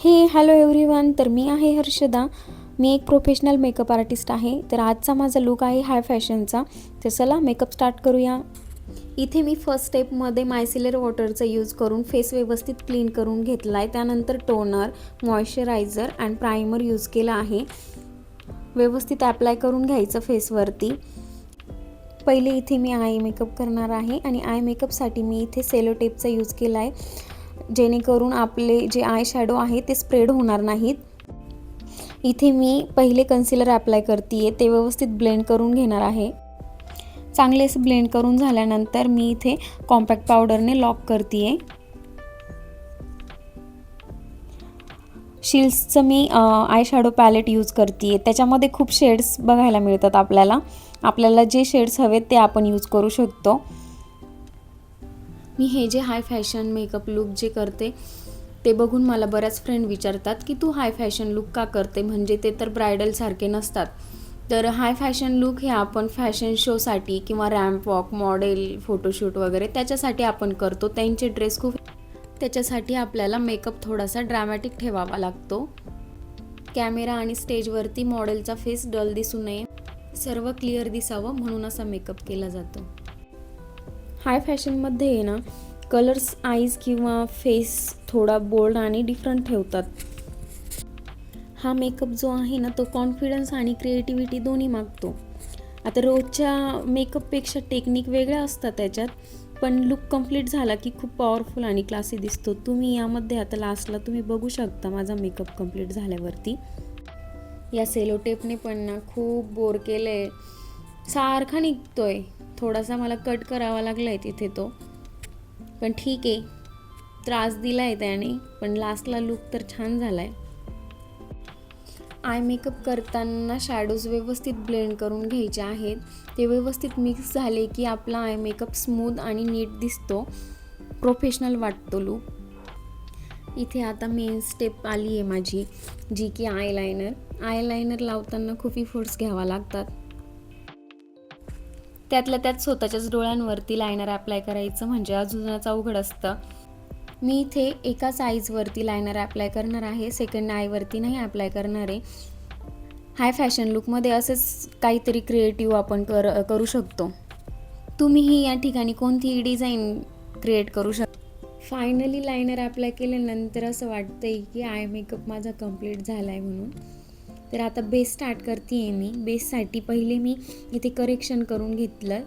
हे hello everyone तर मी आहे हर्षदा. मी एक प्रोफेशनल मेकअप आर्टिस्ट आहे. तर आजचा माझा लुक आहे हाय फॅशनचा तर चला मेकअप स्टार्ट करूया. इथे मी फर्स्ट स्टेपमध्ये मायसिलर वॉटरचा यूज करून फेस व्यवस्थित क्लीन करून घेतला आहे त्यानंतर toner moisturizer and primer use केला आहे. व्यवस्थित ॲप्लाय करून घ्यायचं फेसवरती पहिले इथे मी आय मेकअप करणार आहे आणि आय मेकअपसाठी मी इथे सेलो टेपचा यूज केला आहे जेणेकरून आपले जे आय शॅडो आहे ते स्प्रेड होणार नाहीत. इथे मी पहिले कन्सिलर अप्लाय करते आहे ते व्यवस्थित ब्लेंड करून घेणार आहे. चांगले असं ब्लेंड करून झाल्यानंतर मी इथे कॉम्पॅक्ट पावडरने लॉक करते आहे शिल्सचं मी आय शॅडो पॅलेट यूज करते आहे त्याच्यामध्ये खूप शेड्स बघायला मिळतात आपल्याला. आपल्याला जे शेड्स हवेत ते आपण यूज करू शकतो. मी हे जे हाय फॅशन मेकअप लुक जे करते ते बघून मला बऱ्याच फ्रेंड विचारतात की तू हाय फॅशन लुक का करते? म्हणजे ते तर ब्रायडलसारखे नसतात. तर हाय फॅशन लुक हे आपण फॅशन शोसाठी किंवा रॅम्प वॉक मॉडेल फोटोशूट वगैरे त्याच्यासाठी आपण करतो. त्यांचे ड्रेस खूप त्याच्यासाठी आपल्याला मेकअप थोडासा ड्रॅमॅटिक ठेवावा लागतो. कॅमेरा आणि स्टेजवरती मॉडेलचा फेस डल दिसू नये. सर्व क्लिअर दिसावं म्हणून असा मेकअप केला जातो. हाय फॅशनमध्ये आहे ना कलर्स आईज किंवा फेस थोडा बोल्ड आणि डिफरंट ठेवतात. हा मेकअप जो आहे ना तो कॉन्फिडन्स आणि क्रिएटिव्हिटी दोन्ही मागतो. आता रोजच्या मेकअपपेक्षा टेक्निक वेगळ्या असतात त्याच्यात पण लुक कंप्लीट झाला की खूप पॉवरफुल आणि क्लासी दिसतो. तुम्ही यामध्ये आता लास्टला तुम्ही बघू शकता माझा मेकअप कंप्लीट झाल्यावरती. या सेलो टेपने पण ना खूप बोर केलं आहे सारखा निघतोय. थोडासा मला कट करावा लागला आहे तिथे तो. पण ठीक आहे. त्रास दिला आहे त्याने पण लास्टला लुक तर छान झाला आहे आय मेकअप करताना शॅडोज व्यवस्थित ब्लेंड करून घ्यायचे आहेत. ते व्यवस्थित मिक्स झाले की आपला आय मेकअप स्मूथ आणि नीट दिसतो. प्रोफेशनल वाटतो लुक इथे आता मेन स्टेप आली आहे माझी जी की आय लायनर आय लायनर लावताना खूप इफोर्ट्स घ्यावा लागतात. त्यातल्या त्यात स्वतःच्याच डोळ्यांवरती लायनर अप्लाय करायचं म्हणजे अजूनच अवघड असतं. मी इथे एकाच आईजवरती लायनर अप्लाय करणार आहे सेकंड आयवरती नाही अप्लाय करणार आहे. हाय फॅशन लुकमध्ये असेच काहीतरी क्रिएटिव्ह आपण कर करू शकतो. तुम्हीही या ठिकाणी कोणतीही डिझाईन क्रिएट करू शकता फायनली लायनर अप्लाय केल्यानंतर असं वाटतंय की आय मेकअप माझा कंप्लीट झाला आहे म्हणून. तर आता बेस स्टार्ट करते आहे मी बेससाठी पहिले मी इथे करेक्शन करून घेतलं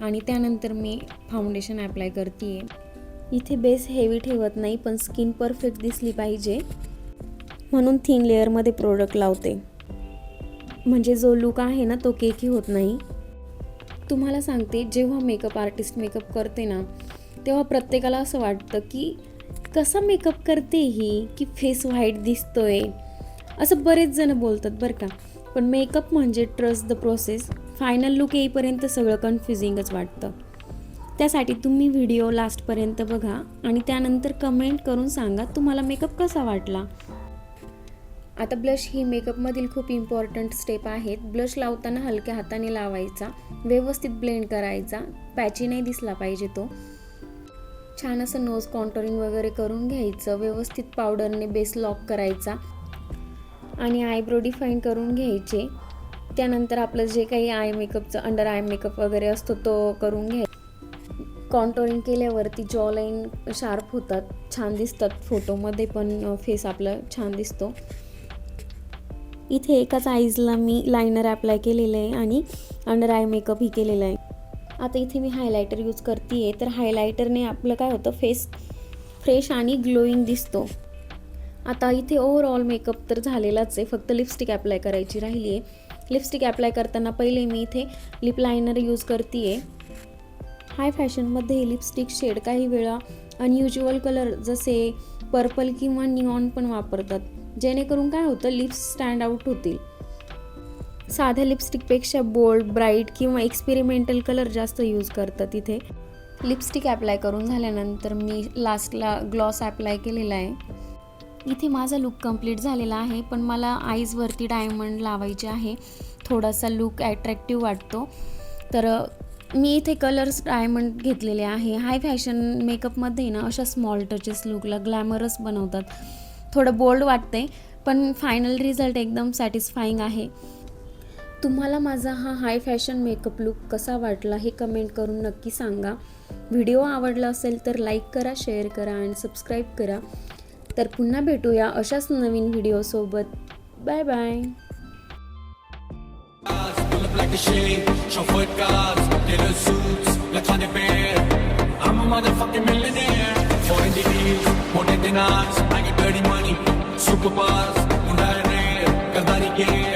आणि त्यानंतर मी फाउंडेशन अप्लाय करते आहे इथे बेस हेवी ठेवत नाही पण स्किन परफेक्ट दिसली पाहिजे. म्हणून थिन लेअरमध्ये प्रोडक्ट लावते. म्हणजे जो लुक आहे ना तो केकी होत नाही. तुम्हाला सांगते जेव्हा मेकअप आर्टिस्ट मेकअप करते ना तेव्हा प्रत्येकाला असं वाटतं की कसा मेकअप करते ही? की फेस व्हाईट दिसतोय? असं बरेच जण बोलतात बरं का. पण मेकअप म्हणजे trust the process final look येईपर्यंत सगळं कन्फ्युजिंगच वाटतं. त्यासाठी तुम्ही व्हिडिओ लास्टपर्यंत बघा आणि त्यानंतर कमेंट करून सांगा तुम्हाला मेकअप कसा वाटला. आता ब्लश ही मेकअपमधील खूप इम्पॉर्टंट स्टेप आहेत. ब्लश लावताना हलक्या हाताने लावायचा. व्यवस्थित ब्लेंड करायचा. पॅची नाही दिसला पाहिजे तो. छान असं नोज कॉन्टरिंग वगैरे करून घ्यायचं. व्यवस्थित पावडरने बेस लॉक करायचा. आणि आयब्रो डिफाईन करून घ्यायचे. त्यानंतर आपलं जे काही आय मेकअपचं अंडर आय मेकअप वगैरे असतो तो करून घ्याय कॉन्टोरिंग केल्यावरती जॉ लाईन शार्प होतात छान दिसतात फोटोमध्ये पण फेस आपला छान दिसतो. इथे एकाच आईजला मी लायनर अप्लाय केलेलं आहे आणि अंडर आय मेकअपही केलेला केलेलं आहे. आता इथे मी हायलायटर यूज करते आहे तर हायलायटरने आपलं काय होतं फेस फ्रेश आणि ग्लोईंग दिसतो. आता इथे ओव्हरऑल मेकअप तर झालेलाच आहे. फक्त लिपस्टिक अप्लाय करायची राहिली आहे. लिपस्टिक अप्लाय करताना पहिले मी इथे लिप लायनर यूज करते आहे हाय फॅशनमध्ये लिपस्टिक शेड काही वेळा अनयुज्युअल कलर जसे पर्पल किंवा निऑन पण वापरतात. जेणेकरून काय होतं लिप्स स्टँड आउट होतील. साध्या लिपस्टिकपेक्षा बोल्ड ब्राईट किंवा एक्सपेरिमेंटल कलर जास्त यूज करतात इथे. लिपस्टिक अप्लाय करून झाल्यानंतर मी लास्टला ग्लॉस अप्लाय केलेला आहे. इथे माझा लूक कंप्लीट झालेला आहे पण मला आईजवरती डायमंड लावायचे आहे. थोडासा लुक ॲट्रॅक्टिव्ह वाटतो. तर मी इथे कलर्स डायमंड घेतलेले आहे. हाय फॅशन मेकअपमध्ये ना अशा स्मॉल टचेस लुकला ग्लॅमरस बनवतात. थोडं बोल्ड वाटते पण फायनल रिझल्ट एकदम सॅटिस्फाईंग आहे. तुम्हाला माझा हा हाय फॅशन मेकअप लुक कसा वाटला हे कमेंट करून नक्की सांगा. व्हिडिओ आवडला असेल तर लाईक करा शेअर करा आणि सबस्क्राईब करा. तर पुन्हा भेटूया अशाच नवीन व्हिडिओसोबत बाय बाय Yeah.